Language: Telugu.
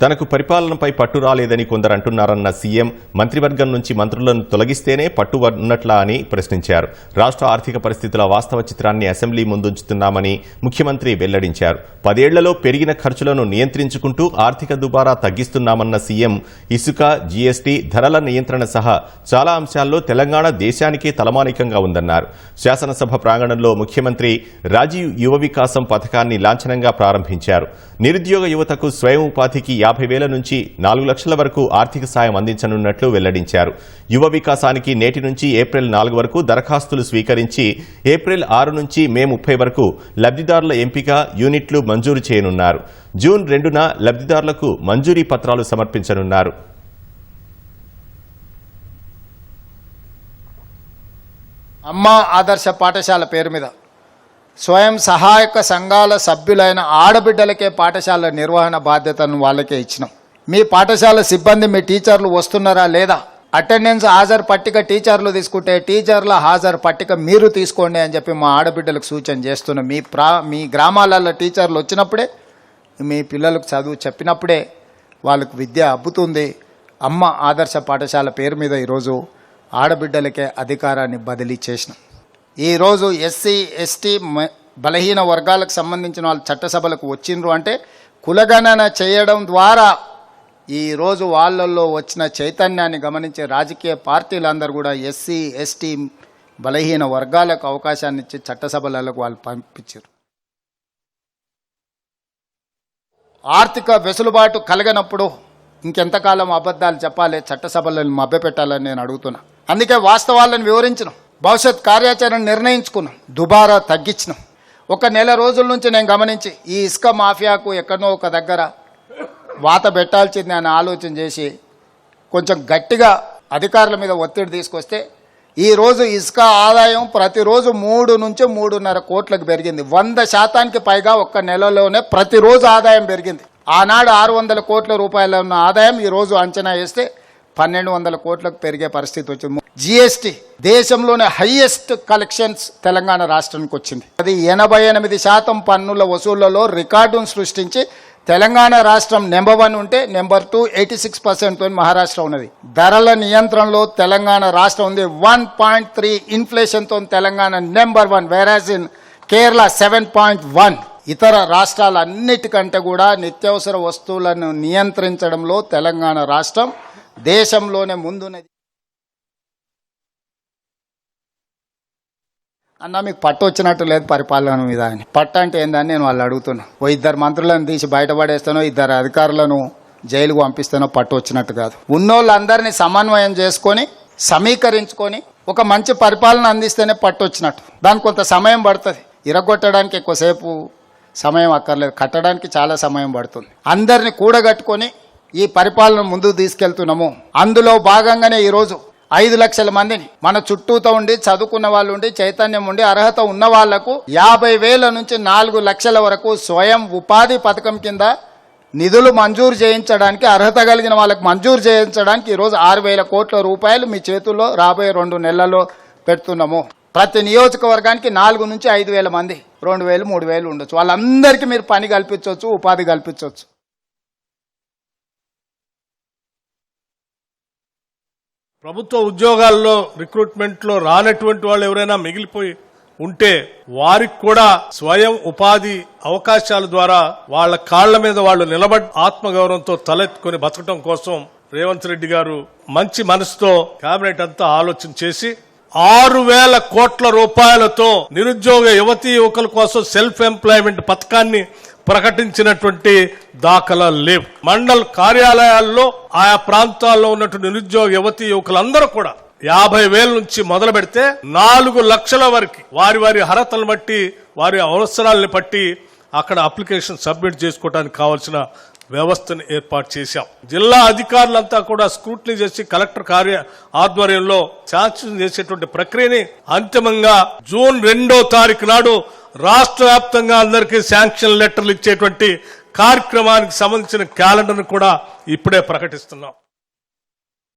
తనకు పరిపాలనపై పట్టు రాలేదని కొందరు అంటున్నారన్న సీఎం మంత్రివర్గం నుంచి మంత్రులను తొలగిస్తేనే పట్టు ఉన్నట్లా అని ప్రశ్నించారు. రాష్ట్ర ఆర్థిక పరిస్థితుల వాస్తవ చిత్రాన్ని అసెంబ్లీ ముందుంచుతున్నామని ముఖ్యమంత్రి వెల్లడించారు. పదేళ్ళలో పెరిగిన ఖర్చులను నియంత్రించుకుంటూ ఆర్థిక దుబారా తగ్గిస్తున్నామన్న సీఎం ఇసుక జీఎస్టీ ధరల నియంత్రణ సహా చాలా అంశాల్లో తెలంగాణ దేశానికే తలమానికంగా ఉందన్నారు. శాసనసభ ప్రాంగణంలో ముఖ్యమంత్రి రాజీవ్ యువ వికాసం పథకాన్ని లాంఛనంగా ప్రారంభించారు. నిరుద్యోగ యువతకు స్వయం ఉపాధికి యాభై వేల నుంచి నాలుగు లక్షల వరకు ఆర్థిక సాయం అందించనున్నట్లు వెల్లడించారు. యువ వికాసానికి నేటి నుంచి ఏప్రిల్ నాలుగు వరకు దరఖాస్తులు స్వీకరించి ఏప్రిల్ ఆరు నుంచి మే ముప్పై వరకు లబ్ధిదారుల ఎంపిక యూనిట్లు మంజూరు చేయనున్నారు. జూన్ రెండున లబ్ధిదారులకు మంజూరీ పత్రాలు సమర్పించనున్నారు. అమ్మ ఆదర్శ పాఠశాల పేరు మీద స్వయం సహాయక సంఘాల సభ్యులైన ఆడబిడ్డలకే పాఠశాల నిర్వహణ బాధ్యతను వాళ్ళకే ఇచ్చినాం. మీ పాఠశాల సిబ్బంది మీ టీచర్లు వస్తున్నారా లేదా? అటెండెన్స్ హాజరు పట్టిక టీచర్లు తీసుకుంటే టీచర్ల హాజరు పట్టిక మీరు తీసుకోండి అని చెప్పి మా ఆడబిడ్డలకు సూచన చేస్తున్నాం మీ ప్రా మీ గ్రామాలలో టీచర్లు వచ్చినప్పుడే మీ పిల్లలకు చదువు చెప్పినప్పుడే వాళ్ళకు విద్య అబ్బుతుంది. అమ్మ ఆదర్శ పాఠశాల పేరు మీద ఈరోజు ఆడబిడ్డలకే అధికారాన్ని బదిలీ చేసినాం. ఈరోజు ఎస్సీ ఎస్టీ మ- బలహీన వర్గాలకు సంబంధించిన వాళ్ళు చట్టసభలకు వచ్చిండ్రు అంటే కులగణన చేయడం ద్వారా ఈరోజు వాళ్ళల్లో వచ్చిన చైతన్యాన్ని గమనించే రాజకీయ పార్టీలందరూ కూడా ఎస్సీ ఎస్టీ బలహీన వర్గాలకు అవకాశాన్ని ఇచ్చి చట్టసభలకు వాళ్ళు పంపించారు. ఆర్థిక వెసులుబాటు కలగనప్పుడు ఇంకెంతకాలం అబద్ధాలు చెప్పాలి చట్టసభలను మభ్యపెట్టాలని నేను అడుగుతున్నా. అందుకే వాస్తవాలను వివరించను. భవిష్యత్ కార్యాచరణ నిర్ణయించుకున్నాం. దుబారా తగ్గించినాం. ఒక నెల రోజుల నుంచి నేను గమనించి ఈ ఇసుక మాఫియాకు ఎక్కడో ఒక దగ్గర వాత పెట్టాల్సింది అని ఆలోచన చేసి కొంచెం గట్టిగా అధికారుల మీద ఒత్తిడి తీసుకొస్తే ఈరోజు ఇసుక ఆదాయం ప్రతిరోజు మూడు నుంచి మూడున్నర కోట్లకు పెరిగింది. వంద శాతానికి పైగా ఒక్క నెలలోనే ప్రతిరోజు ఆదాయం పెరిగింది. ఆనాడు ఆరు వందల కోట్ల రూపాయల ఉన్న ఆదాయం ఈ రోజు అంచనా వేస్తే పన్నెండు వందల కోట్లకు పెరిగే పరిస్థితి వచ్చింది. జిఎస్టి దేశంలోనే హైయెస్ట్ కలెక్షన్స్ తెలంగాణ రాష్ట్రానికి వచ్చింది. అది ఎనభై ఎనిమిది శాతం పన్నుల వసూళ్ళలో రికార్డును సృష్టించి తెలంగాణ రాష్ట్రం నెంబర్ వన్ ఉంటే number two eighty six percent Maharashtra ఉన్నది. ధరల నియంత్రణలో తెలంగాణ రాష్ట్రం ఉంది. వన్ పాయింట్ త్రీ ఇన్ఫ్లేషన్తో తెలంగాణ నెంబర్ వన్ వెరాజ్ in Kerala seven point one ఇతర రాష్ట్రాలన్నిటికంటే కూడా నిత్యావసర వస్తువులను నియంత్రించడంలో తెలంగాణ రాష్ట్రం దేశంలోనే ముందున్నది. అన్న మీకు పట్టు వచ్చినట్టు లేదు పరిపాలన మీద అని. పట్టు అంటే ఏందని నేను వాళ్ళు అడుగుతున్నా. ఓ ఇద్దరు మంత్రులను తీసి బయటపడేస్తానో ఇద్దరు అధికారులను జైలుకు పంపిస్తానో పట్టు వచ్చినట్టు కాదు. ఉన్నోళ్ళందరినీ సమన్వయం చేసుకొని సమీకరించుకొని ఒక మంచి పరిపాలన అందిస్తేనే పట్టు వచ్చినట్టు. దానికి కొంత సమయం పడుతుంది. ఇరగొట్టడానికి ఎక్కువసేపు సమయం అక్కర్లేదు. కట్టడానికి చాలా సమయం పడుతుంది. అందరిని కూడగట్టుకొని ఈ పరిపాలన ముందుకు తీసుకెళ్తున్నాము. అందులో భాగంగానే ఈరోజు ఐదు లక్షల మందిని. మన చుట్టూతో ఉండి చదువుకున్న వాళ్ళు ఉండి చైతన్యం ఉండి అర్హత ఉన్న వాళ్ళకు యాభై వేల నుంచి నాలుగు లక్షల వరకు స్వయం ఉపాధి పథకం కింద నిధులు మంజూరు చేయించడానికి అర్హత కలిగిన వాళ్ళకి మంజూరు చేయించడానికి ఈరోజు ఆరు వేల కోట్ల రూపాయలు మీ చేతుల్లో రాబోయే రెండు నెలల్లో పెడుతున్నాము. ప్రతి నియోజకవర్గానికి నాలుగు నుంచి ఐదు వేల మంది రెండు వేలు మూడు వేలు ఉండొచ్చు. వాళ్ళందరికీ మీరు పని కల్పించవచ్చు ఉపాధి కల్పించవచ్చు ప్రభుత్వ ఉద్యోగాల్లో రిక్రూట్మెంట్లో రానటువంటి వాళ్ళు ఎవరైనా మిగిలిపోయి ఉంటే వారికి కూడా స్వయం ఉపాధి అవకాశాల ద్వారా వాళ్ళ కాళ్ళ మీద వాళ్ళు నిలబడి ఆత్మగౌరవంతో తలెత్తుకుని బతకటం కోసం రేవంత్ రెడ్డి గారు మంచి మనసుతో కేబినెట్ అంతా ఆలోచన చేసి ఆరు వేల కోట్ల రూపాయలతో నిరుద్యోగ యువతీ యువకుల కోసం సెల్ఫ్ ఎంప్లాయ్మెంట్ పథకాన్ని ప్రకటించినటువంటి దాఖలాలు లేవు. మండల్ కార్యాలయాల్లో ఆయా ప్రాంతాల్లో ఉన్నటువంటి నిరుద్యోగ యువతి యువకులందరూ కూడా యాభై వేల నుంచి మొదలు పెడితే నాలుగు లక్షల వరకు వారి వారి అర్హతలను బట్టి వారి అవసరాలను బట్టి అక్కడ అప్లికేషన్ సబ్మిట్ చేసుకోవడానికి కావాల్సిన వ్యవస్థను ఏర్పాటు చేశాం. జిల్లా అధికారులంతా కూడా స్క్రూట్నీ చేసి కలెక్టర్ కార్య ఆధ్వర్యంలో శాంక్షన్ చేసేటువంటి ప్రక్రియని అంతిమంగా జూన్ రెండో తారీఖు నాడు రాష్ట్ర వ్యాప్తంగా అందరికీ శాంక్షన్ లెటర్లు ఇచ్చేటువంటి కార్యక్రమానికి సంబంధించిన క్యాలెండర్ను కూడా ఇప్పుడే ప్రకటిస్తున్నాం.